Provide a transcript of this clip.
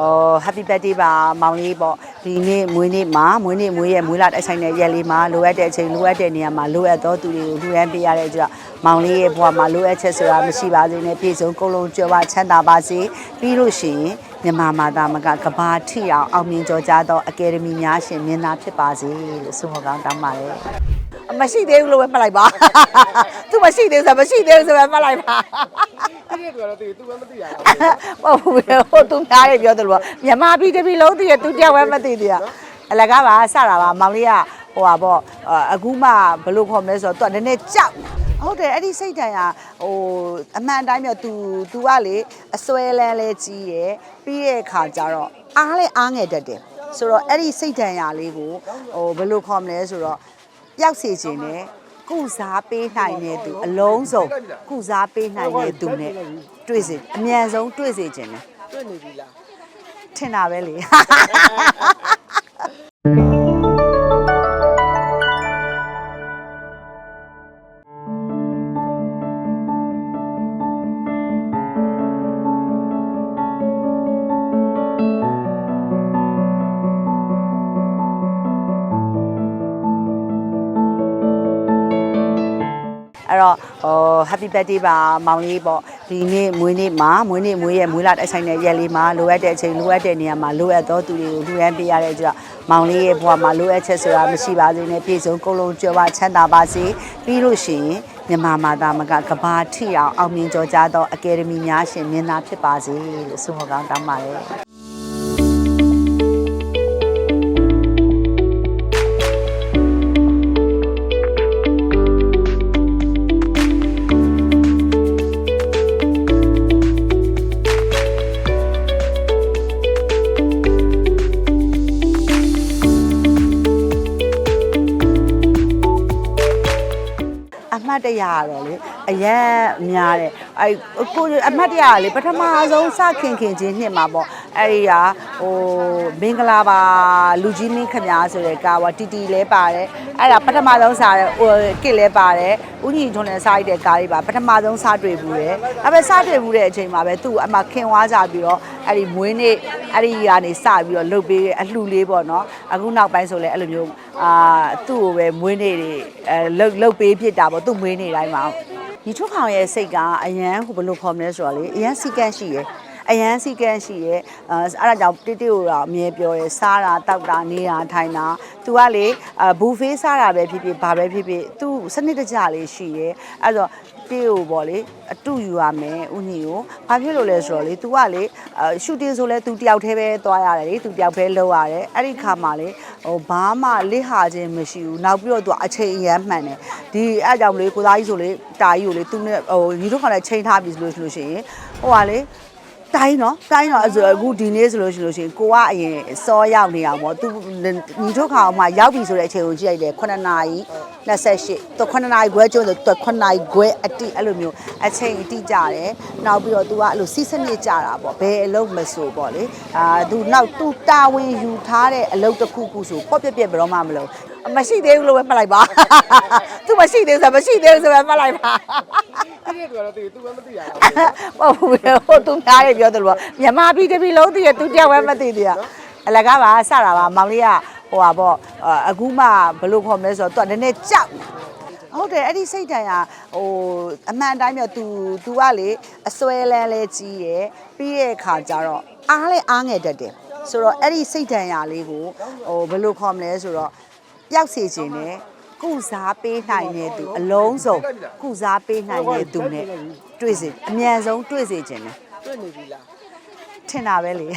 အဲ့တော့ဟို happy birthday ပါမောင်လေးပေါ့ဒီနေ့မွေးနေ့မှာမွေးနေ့မွေးရဲ့မွေးလာတိုက်ဆိုင်တဲ့ရက်လေးမှာလိုအပ်တဲ့အချိန်လိုအပ်တဲ့နေရာမှာလိုအပ်သောသူတွေကိုလှူဒန်းပေးရတဲ့အတွက်မောင်လေးရဲ့ဘဝမှာလိုအပ်ချက်ဆိုတာမရှိပါစေနဲ့ပြည့်စုံကုန်လုံးကြွယ်ဝချမ်းသာပါစေပြီးလို့ရှိရင်မြန်မာမာသာမကကဘာထိအောင်အောင်မြင်ကြောကြသောအကယ်ဒမီများရှင်မြင်သာဖြစ်ပါစေလို့ဆုမကောင်းတောင်းပါတယ်မရှိသေးဘူးလို့ပဲမှတ်လိုက်ပါသူ မရှိသေးဘူးဆိုမရှိသေးဘူးဆိုပဲမှတ်လိုက်ပါအဲ့ဒီကတော့တည်သူကမသိရဘူးဟုတ်ဘူးဟိုသူများတွေပြောတယ်လို့မြန်မာပြည်တစ်ပြည်လုံးတည်ရသူတယောက်ပဲမသိသေးရအလကားပါစတာပါမောင်လေးကဟိုပါပေါ့အခုမှဘယ်လိုခေါ်မလဲဆိုတော့သူကနည်းနည်းကြောက်ဟုတ်တယ်အဲ့ဒီစိတ်တန်ကဟိုအမှန်တိုင်းမြောက် तू तू ကလေအစွဲလန်းလဲကြီးရယ်ပြီးတဲ့အခါကျတော့အားလဲအားငယ်တတ်တယ်ဆိုတော့အဲ့ဒီစိတ်တန်ရာလေးကိုဟိုဘယ်လိုခေါ်မလဲဆိုတော့ပျောက်စေခြင်းနဲ့ ကုစားပေးနိုင်တဲ့သူအလုံးစုံကုစားပေးနိုင်တဲ့သူနဲ့တွေ့စေအမြန်ဆုံးတွေ့စေခြင်းနဲ့တွေ့နေပြီလားထင်တာပဲလေ အဲ့တော့ဟို happy birthday ပါမောင်လေးပေါ့ဒီနေ့မွေးနေ့မှာမွေးနေ့မွေးရဲ့မွေးလာတိုက်ဆိုင်တဲ့ရက်လေးမှာလိုအပ်တဲ့အချိန်လိုအပ်တဲ့နေရာမှာလိုအပ်သောသူတွေကိုလှူဒန်းပေးရတဲ့အတွက်မောင်လေးရဲ့ဘဝမှာလိုအပ်ချက်ဆိုတာမရှိပါစေနဲ့ပြည့်စုံကုန်လုံးကြွယ်ဝချမ်းသာပါစေပြီးလို့ရှိရင်မြန်မာမာသာမကကဘာထိအောင်အောင်မြင်ကြောကြသောအကယ်ဒမီများရှင်မြင်သာဖြစ်ပါစေလို့ဆုမကောင်းတောင်းပါတယ် မှတ်တရကတော့လေ အရက်များတယ်အဲကိုအမှတ်တရကလေပထမဆုံးစခင်ခင်ချင်းနှစ်မှာပေါ့အဲ့ဒီကဟိုမင်္ဂလာပါလူကြီးမင်းခမများဆိုတဲ့ကားပေါ့တီတီလဲပါတယ်အဲ့ဒါပထမဆုံးစားတဲ့ဟိုကစ်လဲပါတယ်ဦးညီထွန်းလည်းစားရတဲ့ကားလေးပါပထမဆုံးစားတွေ့ဘူးတယ်အဲ့ပဲစားတွေ့ဘူးတဲ့အချိန်မှာပဲသူ့အမခင်ဝါကြပြီးတော့အဲ့ဒီမွေးနေ့အဲ့ဒီကနေစပြီးတော့လှုပ်ပေးအလှူလေးပေါ့နော်အခုနောက်ပိုင်းဆိုလဲအဲ့လိုမျိုးအာသူ့ကိုပဲမွေးနေ့တွေအဲလှုပ်လှုပ်ပေးဖြစ်တာပေါ့သူ့မွေးနေ့တိုင်းမှာ ဒီထုတ်ခေါင်ရဲ့စိတ်ကအရန်ဟိုဘယ်လိုခေါ်မလဲဆိုတော့လေအရန်စီကန့်ရှိရယ်အရန်စီကန်းရှိရဲအဲအဲ့ဒါကြောင့်တိတိကိုတော့အမြဲပြောရဲစားတာတောက်တာနေတာထိုင်တာ तू ကလေဘူဖေးစားတာပဲဖြစ်ဖြစ်ဘာပဲဖြစ်ဖြစ် तू စနစ်တကျလေးရှိရဲအဲ့တော့ တေးကိုပေါ့လေအတူယူရမယ်ဦးညီကိုဘာဖြစ်လို့လဲဆိုတော့လေ तू ကလေရှူတင်ဆိုလဲ तू တယောက်တည်းပဲသွားရတယ်လေ तू တယောက်ပဲလုပ်ရတယ်အဲ့ဒီခါမှာလေဟိုဘာမှလစ်ဟာခြင်းမရှိဘူးနောက်ပြီးတော့ तू အချိန်အရမ်းမှန်တယ်ဒီအဲ့ကြောင့်လေကိုသားကြီးဆိုလေတာကြီးကိုလေ तू နဲ့ဟိုညီတို့ခါနဲ့ချိန်ထားပြီဆိုလို့ဆိုလို့ရှိရင်ဟိုကလေ တိုင်းနော်တိုင်းတော့ဆိုအခုဒီနေ့ဆိုလို့ရှိလို့ရှိရင်ကိုကအရင်စောရောက်နေအောင်ပေါ့သူညီတို့ခါအောင်မှရောက်ပြီဆိုတဲ့အချိန်ကိုကြည့်လိုက်တယ်9နာရီ28သူ9နာရီခွဲကျုံးဆိုသူ9နာရီခွဲအတိအဲ့လိုမျိုးအချိန်အတိကြတယ်နောက်ပြီးတော့သူကအဲ့လိုစီးစနစ်ကြတာပေါ့ဘယ်အလုပ်မဆိုပေါ့လေအာသူနောက်သူတာဝန်ယူထားတဲ့အလုပ်တစ်ခုခုဆိုပေါ့ပြက်ပြက်ဘယ်တော့မှမလုပ်မရှိသေးဘူးလို့ပဲမှတ်လိုက်ပါသူမရှိသေးဆိုမရှိသေးဆိုပဲမှတ်လိုက်ပါ အဲ့ဒီကတော့တည်သူကမသိရဘူးဟုတ်ဘူးဟိုသူများတွေပြောတယ်လို့မြန်မာပြည်တစ်ပြည်လုံးတည်ရသူတယောက်ပဲမသိသေးရအလကားပါစတာပါမောင်လေးကဟိုပါပေါ့အခုမှဘယ်လိုခေါ်မလဲဆိုတော့သူကနည်းနည်းကြောက်ဟုတ်တယ်အဲ့ဒီစိတ်တန်ကဟိုအမှန်တိုင်းမြောက် तू तू ကလေအစွဲလန်းလဲကြီးရယ်ပြီးတဲ့အခါကျတော့အားလဲအားငယ်တတ်တယ်ဆိုတော့အဲ့ဒီစိတ်တန်ရာလေးကိုဟိုဘယ်လိုခေါ်မလဲဆိုတော့ပျောက်စေခြင်းနဲ့ ကုစားပေးနိုင်တဲ့သူအလုံးစုံကုစားပေးနိုင်တဲ့သူနဲ့တွေ့စေအမြန်ဆုံးတွေ့စေခြင်းနဲ့တွေ့နေပြီလားထင်တာပဲလေ